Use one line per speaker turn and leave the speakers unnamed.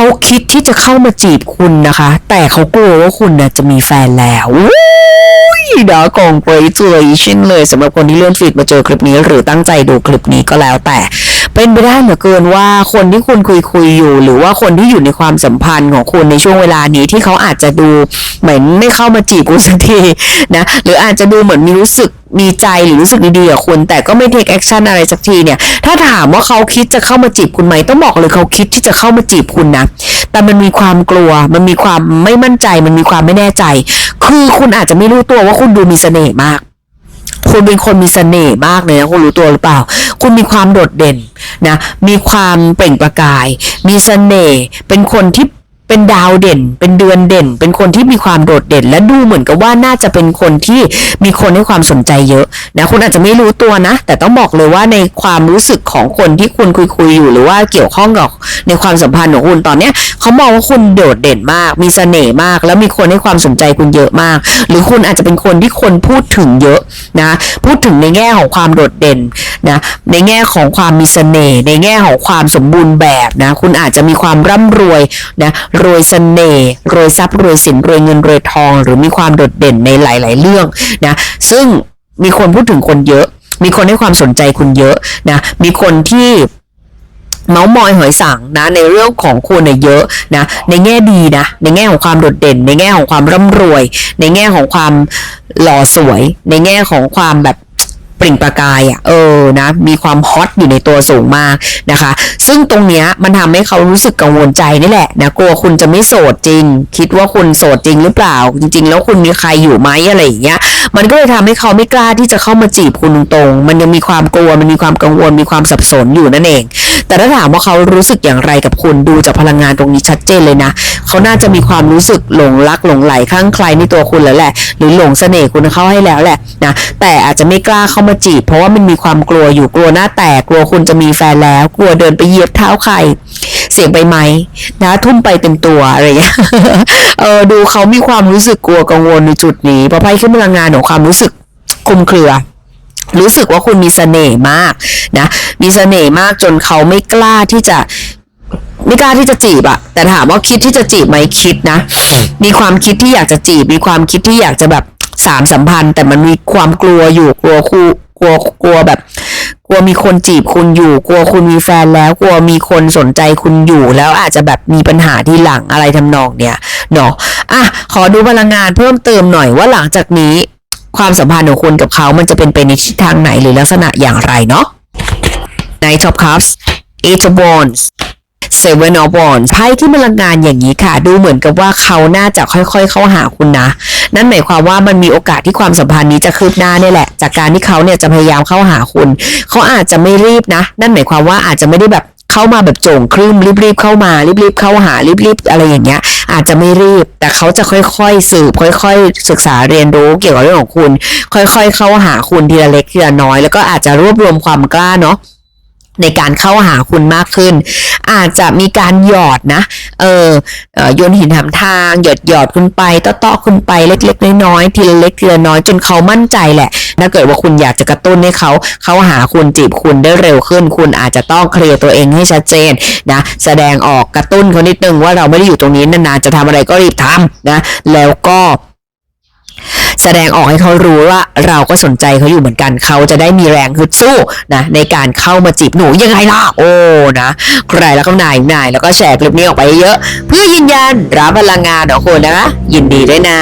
เขาคิดที่จะเข้ามาจีบคุณนะคะ แต่เขากลัวว่าคุณนะจะมีแฟนแล้วอุ้ยดากองไปเจอยชินเลยสำหรับคนที่เลื่อนฟีดมาเจอคลิปนี้ หรือตั้งใจดูคลิปนี้ก็แล้วแต่ เป็นไปได้เหลือเกินว่าคนที่คุณคุยคุยอยู่ หรือว่าคนที่อยู่ในความสัมพันธ์ของคุณในช่วงเวลานี้ที่เขาอาจจะดูเหมือนไม่เข้ามาจีบคุณสักทีนะหรืออาจจะดูเหมือนมีรู้สึกมีใจหรือรู้สึกดีๆกับคุณแต่ก็ไม่เทคแอคชั่นอะไรสักทีเนี่ยถ้าถามว่าเขาคิดจะเข้ามาจีบคุณไหมต้องบอกเลยเขาคิดที่จะเข้ามาจีบคุณนะแต่มันมีความกลัว มันมีความไม่มั่นใจ มันมีความไม่แน่ใจ คือคุณอาจจะไม่รู้ตัวว่าคุณดูมีเสน่ห์มาก คุณเป็นคนมีเสน่ห์มากเลยนะคุณรู้ตัวหรือเปล่า คุณมีความโดดเด่นนะ มีความเปล่งประกาย มีเสน่ห์ เป็นคนที่เป็นดาวเด่น เป็นเดือนเด่น เป็นคนที่มีความโดดเด่น และดูเหมือนกับว่าน่าจะเป็นคนที่มีคนให้ความสนใจเยอะนะคุณอาจจะไม่รู้ตัวนะ แต่ต้องบอกเลยว่าในความรู้สึกของคนที่คุณคุยคุยอยู่หรือว่าเกี่ยวข้องกับในความสัมพันธ์ของคุณตอนเนี้ย เขามองว่าคุณโดดเด่นมาก มีเสน่ห์มาก แล้วมีคนให้ความสนใจคุณเยอะมาก หรือคุณอาจจะเป็นคนที่คนพูดถึงเยอะนะ พูดถึงในแง่ของความโดดเด่นนะ ในแง่ของความมีเสน่ห์ ในแง่ของความสมบูรณ์แบบนะ คุณอาจจะมีความร่ำรวยนะรวยเสน่ห์ รวยทรัพย์ รวยสิน รวยเงิน รวยทอง หรือมีความโดดเด่นในหลาย ๆ เรื่องนะ ซึ่งมีคนพูดถึงคนเยอะ มีคนให้ความสนใจคุณเยอะนะ มีคนที่ เมาส์มอยหอยสังนะในเรื่องของคุณเนี่ยเยอะนะในแง่ดีนะในแง่ของความโดดเด่น ในแง่ของความร่ำรวย ในแง่ของความหล่อสวย ในแง่ของความแบบ ปริ่งประกายอะ่ะเออนะมีความฮอตอยู่ในตัวสูงมากนะคะ ซึ่งตรงเนี้ยมันทำให้เขารู้สึกกังวลใจนี่แหละนะกลัวคุณจะไม่โสดจริง คิดว่าคุณโสดจริงหรือเปล่า จริง ๆ แล้วคุณมีใครอยู่ไหมอะไรอย่างเงี้ยมันก็เลยทำให้เขาไม่กล้าที่จะเข้ามาจีบคุณตรงๆมันยังมีความกลัวมันมีความกังวลมีความสับสนอยู่นั่นเอง แต่ถ้าถามว่าเขารู้สึกอย่างไรกับคุณดูจากพลังงานตรงนี้ชัดเจนเลยนะ เขาน่าจะมีความรู้สึกหลงรักหลงไหลข้างใครในตัวคุณแล้วแหละ หรือหลงเสน่ห์คุณเข้าให้แล้วแหละนะแต่อาจจะไม่กล้าเข้ามาจีบ เพราะว่ามันมีความกลัวอยู่กลัวหน้าแตกกลัวคุณจะมีแฟนแล้ว กลัวเดินไปเหยียบเท้าใครเสียงใบไม้นะทุ่มไปเต็มตัวอะไรอย่างเงี้ยเออดูเขามีความรู้สึกกลัวกังวลในจุดนี้เพราะไพ่ขึ้นพลังงานของความรู้สึกคลุมเครือรู้สึกว่าคุณมีเสน่ห์มากนะ มีเสน่ห์มากจนเขาไม่กล้าที่จะ ไม่กล้าที่จะจีบอะแต่ถามว่าคิดที่จะจีบไหมคิดนะ มีความคิดที่อยากจะจีบ มีความคิดที่อยากจะแบบสามสัมพันธ์ แต่มันมีความกลัวอยู่กลัวคู่กลัวกลัวแบบ กลัวมีคนจีบคุณอยู่ กลัวคุณมีแฟนแล้ว กลัวมีคนสนใจคุณอยู่ แล้วอาจจะแบบมีปัญหาที่หลังอะไรทำนองเนี้ยเนาะอะขอดูพลังงานเพิ่มเติมหน่อยว่าหลังจากนี้ ความสัมพันธ์ของคุณกับเขามันจะเป็นไปในทิศทางไหนหรือลักษณะอย่างไรเนาะ Knight of Cups Eight of Wands Seven of Wands ไพ่ที่พลังงานอย่างนี้ค่ะ ดูเหมือนกับว่าเขาน่าจะค่อยๆ เข้าหาคุณนะ นั่นหมายความว่ามันมีโอกาสที่ความสัมพันธ์นี้จะคืบหน้าเนี่ยแหละ จากการที่เขาเนี่ยจะพยายามเข้าหาคุณ เขาอาจจะไม่รีบนะ นั่นหมายความว่าอาจจะไม่ได้แบบเข้ามาแบบโจงครึ่มรีบๆเข้ามารีบๆเข้าหารีบๆอะไรอย่างเงี้ย อาจจะไม่รีบ แต่เขาจะค่อยๆสืบค่อยๆ ศึกษาเรียนรู้เกี่ยวกับเรื่องของคุณ ค่อยๆ เข้าหาคุณทีละเล็กทีละน้อย แล้วก็อาจจะรวบรวมความกล้าเนาะในการเข้าหาคุณมากขึ้น อาจจะมีการหยอดนะ เออโยนหินถามทาง หยอดหยอดคุณไปต้อๆคุณไปเล็กๆน้อยๆทีละเล็กทีละน้อยจนเขามั่นใจแหละ ถ้าเกิดว่าคุณอยากจะกระตุ้นให้เขาเขาหาคุณจีบคุณได้เร็วขึ้น คุณอาจจะต้องเคลียร์ตัวเองให้ชัดเจนนะแสดงออกกระตุ้นเขานิดนึงว่าเราไม่ได้อยู่ตรงนี้นานๆจะทำอะไรก็รีบทำนะแล้วก็ แสดงออกให้เขารู้ว่าเราก็สนใจเขาอยู่เหมือนกันเขาจะได้มีแรงฮึดสู้นะในการเข้ามาจีบหนูยังไงล่ะโอ้นะใครแล้วก็นายนายแล้วก็แชร์คลิปนี้ออกไปเยอะ เพื่อยืนยันรับพลังงานของคุณนะคะยินดีด้วยนะ